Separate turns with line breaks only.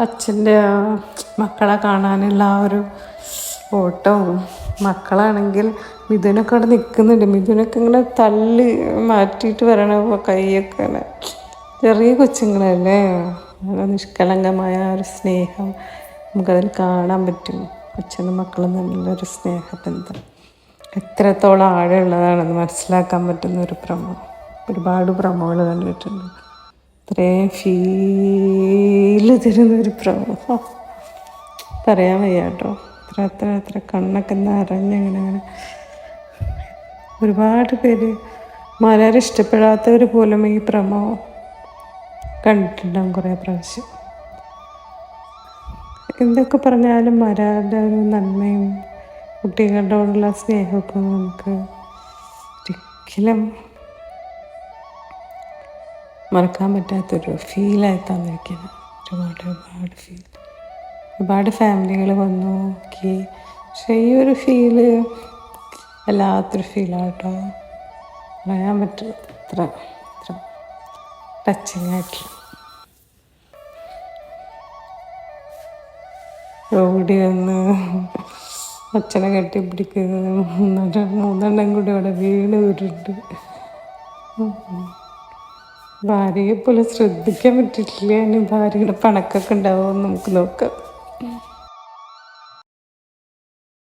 അച്ഛന്റെ മക്കളെ കാണാനുള്ള ആ ഒരു ഓട്ടവും മക്കളാണെങ്കിൽ മിഥുനൊക്കെ അവിടെ നിൽക്കുന്നുണ്ട്. മിഥുനൊക്കെ ഇങ്ങനെ തള്ളി മാറ്റിയിട്ട് വരണ കൈയൊക്കെ ഇങ്ങനെ ചെറിയ കൊച്ചുങ്ങളല്ലേ? നല്ല നിഷ്കളങ്കമായ ഒരു സ്നേഹം നമുക്കതിൽ കാണാൻ പറ്റും. അച്ഛനും മക്കളും തമ്മിലൊരു സ്നേഹബന്ധം. എത്രത്തോളം ആഴമുള്ളതാണെന്ന് മനസ്സിലാക്കാൻ പറ്റുന്ന ഒരു പ്രമോ ഒരുപാട് പ്രമോകൾ കണ്ടിട്ടുണ്ട്. ഇത്രയും ഫീൽ തരുന്ന ഒരു പ്രമോ ഹോ, പറയാൻ വയ്യ കേട്ടോ. അത്ര അത്ര അത്ര കണ്ണൊക്കെ നിറഞ്ഞങ്ങനെ അങ്ങനെ ഒരുപാട് പേര് മലയാളം ഇഷ്ടപ്പെടാത്തവർ പോലും ഈ പ്രമോ കണ്ടിട്ടുണ്ടാകും കുറേ പ്രാവശ്യം. എന്തൊക്കെ പറഞ്ഞാലും മലയാളിന്റെ ഒരു നന്മയും കുട്ടികളോടുള്ള സ്നേഹമൊക്കെ നമുക്ക് ഒരിക്കലും മറക്കാൻ പറ്റാത്തൊരു ഫീലായി തന്നിരിക്കുന്നത് ഒരുപാട് ഒരുപാട് ഫീൽ ഒരുപാട് ഫാമിലികൾ വന്നു നോക്കി. പക്ഷേ ഈ ഒരു ഫീൽ വല്ലാത്തൊരു ഫീലാട്ടോ പറയാൻ പറ്റും അത്ര അത്ര ടച്ചിങ് ആയിട്ടുള്ള. ഓടി വന്ന് അച്ഛനെ കെട്ടിപ്പിടിക്കുന്നത് മൂന്നെണ്ണം മൂന്നെണ്ണം കൂടി അവിടെ വീണ് വരുന്നുണ്ട് ഭാര്യയെ പോലെ ശ്രദ്ധിക്കാൻ പറ്റിയിട്ടില്ല. ഇനി ഭാര്യയുടെ പണക്കൊക്കെ ഉണ്ടാവുമെന്ന് നമുക്ക് നോക്കാം.